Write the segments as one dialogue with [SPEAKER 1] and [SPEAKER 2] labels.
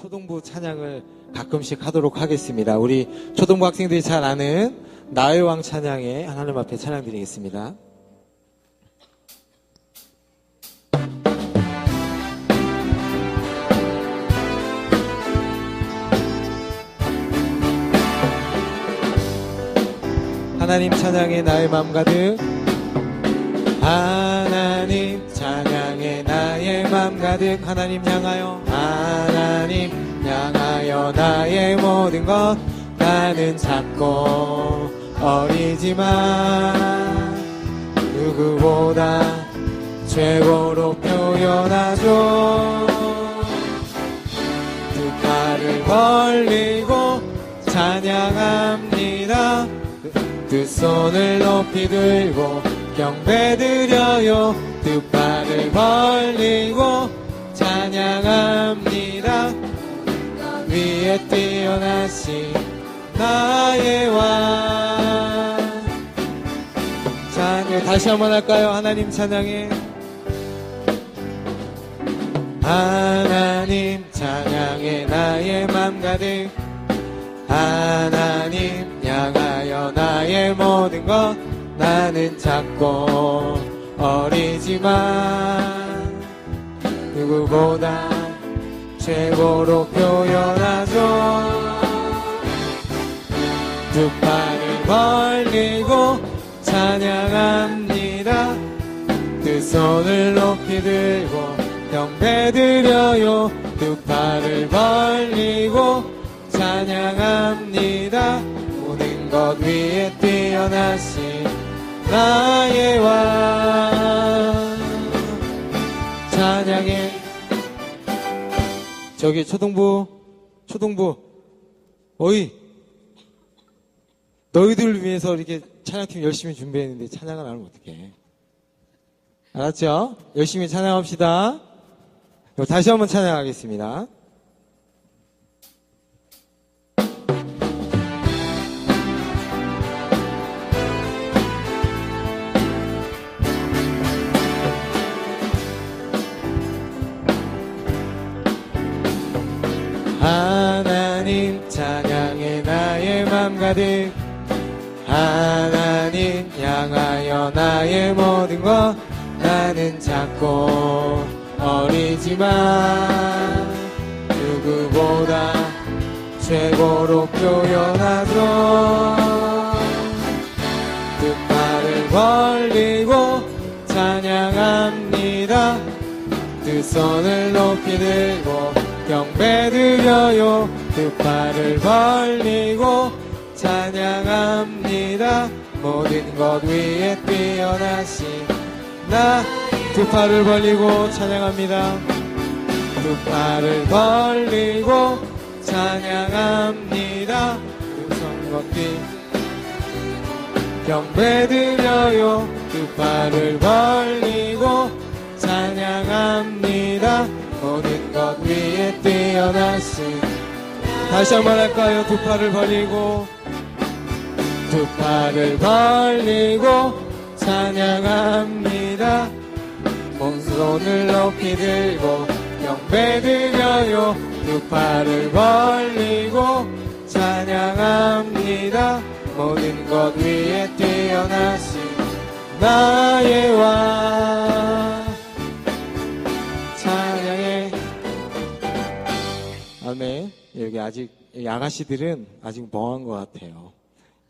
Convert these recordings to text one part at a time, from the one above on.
[SPEAKER 1] 초등부 찬양을 가끔씩 하도록 하겠습니다. 우리 초등부 학생들이 잘 아는 나의 왕 찬양에 하나님 앞에 찬양 드리겠습니다. 하나님 찬양에 나의 맘 가득 하나님 찬양 맘 가득 하나님 향하여 하나님 향하여 나의 모든 것 나는 작고 어리지만 누구보다 최고로 표현하죠 두 팔을 벌리고 찬양합니다. 두 손을 높이 들고 경배드려요 두 팔을 벌리고 찬양합니다. 위에 뛰어나신 나의 왕. 찬양 다시 한번 할까요? 하나님 찬양해. 하나님 찬양해. 나의 맘 가득. 하나님 향하여 나의 모든 것 나는 작고 어리지만 누구보다 최고로 표현하죠. 두 팔을 벌리고 찬양합니다. 두 손을 높이 들고 경배드려요. 두 팔을 벌리고 찬양합니다. 모든 것 위에 뛰어나신 나의 왕. 찬양해. 저기 초등부 초등부 어이. 너희들을 위해서 이렇게 찬양팀 열심히 준비했는데 찬양을 안 하면 어떡해? 알았죠? 열심히 찬양합시다. 다시 한번 찬양하겠습니다 하나님 찬양해 나의 맘 가득. 하나님 향하여 나의 모든 것 나는 작고 어리지만 누구보다 최고로 표현하죠 두 팔을 벌리고 찬양합니다. 두 손을 높이 들고 경배 드려요 두 팔을 벌리고 찬양합니다. 모든 것 위에 뛰어나신 나두 팔을 벌리고 찬양합니다. 두 팔을 벌리고 찬양합니다. 두손 걷기. 경배드려요. 두 팔을 벌리고 찬양합니다. 모든 것 위에 뛰어나신 다시 한 번 할까요? 두 팔을 벌리고 두 팔을 벌리고 찬양합니다. 손을 높이 들고 경배 드려요. 두 팔을 벌리고 찬양합니다. 모든 것 위에 뛰어나신 나의 왕 아멘 여기 아직 여기 아가씨들은 아직 멍한 것 같아요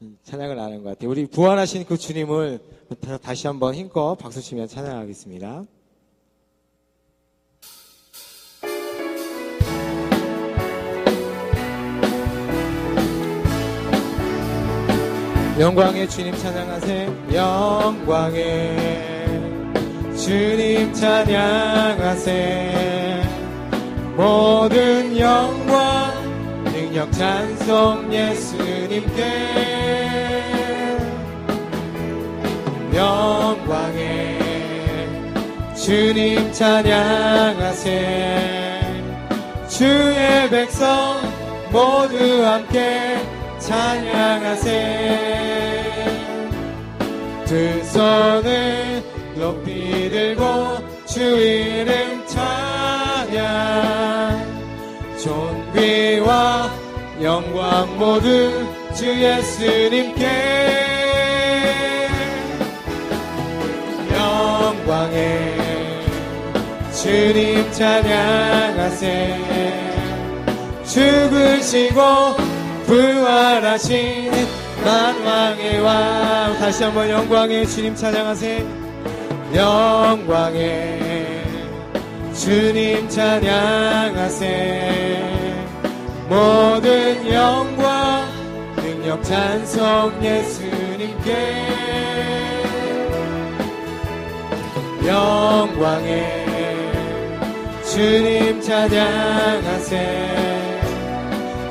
[SPEAKER 1] 이 찬양을 안 하는 것 같아요 우리 부활하신 그 주님을 다- 다시 한번 힘껏 박수 치며 찬양하겠습니다 영광의 주님 찬양하세요. 영광의 주님 찬양하세. 모든 영광, 능력 찬송 예수님께. 영광의 주님 찬양하세. 주의 백성 모두 함께 찬양하세 두 손을 높이 들고 주 이름 찬양 존귀와 영광 모두 주 예수님께. 영광에 주님 찬양하세 죽으시고 부활하신 만왕의 왕. 다시 한번 영광에 주님 찬양하세 영광에 주님 찬양하세 모든 영광 능력 찬송 예수님께. 영광에 주님 찬양하세.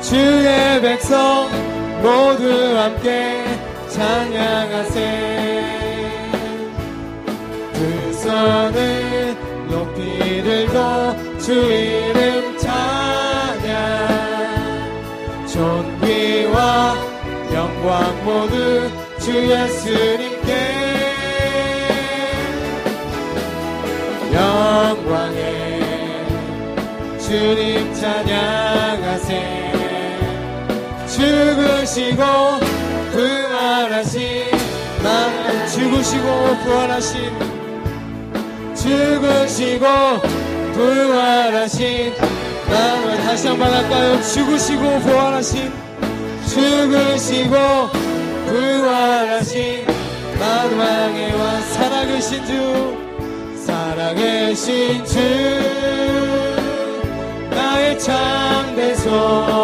[SPEAKER 1] 주의 백성 모두 함께 찬양하세. 두 손을 높이 들고 주 이름 영광 모두 주 예수님께 영광에 주님 찬양하세 죽으시고 부활하신 나 죽으시고 부활하신 죽으시고 부활하신 나를 다시 한번 할까요? 죽으시고 부활하신 죽으시고 부활하신 만왕의 왕 살아계신 주 살아계신 주 나의 참된 소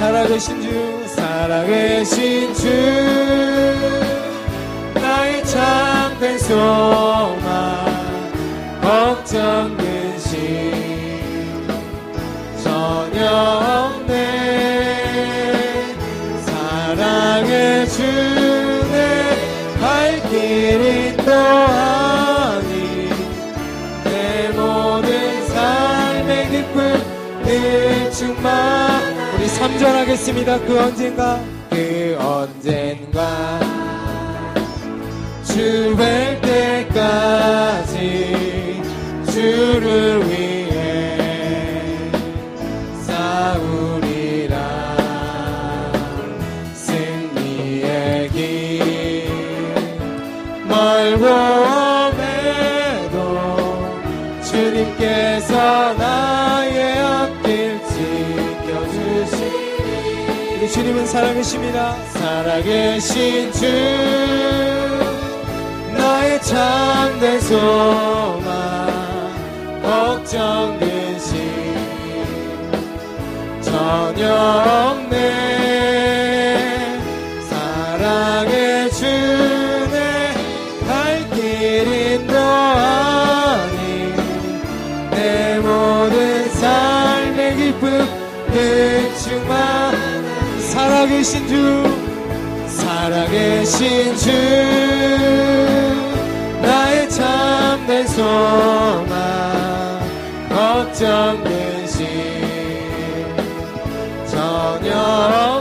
[SPEAKER 1] 살아계신 주 살아계신 주. 나의 참된 소망 걱정 근심 전혀 없네. 사랑의 주내 발길 인도하니 내 모든 삶의 기쁨 늘 충만 우리 3절 하겠습니다. 그 언젠가 그 언젠가. 주 뵐 때까지 주를 위해 싸우리라. 승리의 길. 멀고 오매도 주님께서 나 주님은 살아계십니다. 살아계신 주 나의 참된 소망 걱정 근심 전혀 없네. 사랑의 주내 발길 인도하니 내 모든 삶의 기쁨 늘 충만 살아계신 주 살아계신 주. 나의 참된 소망 걱정 근심 전혀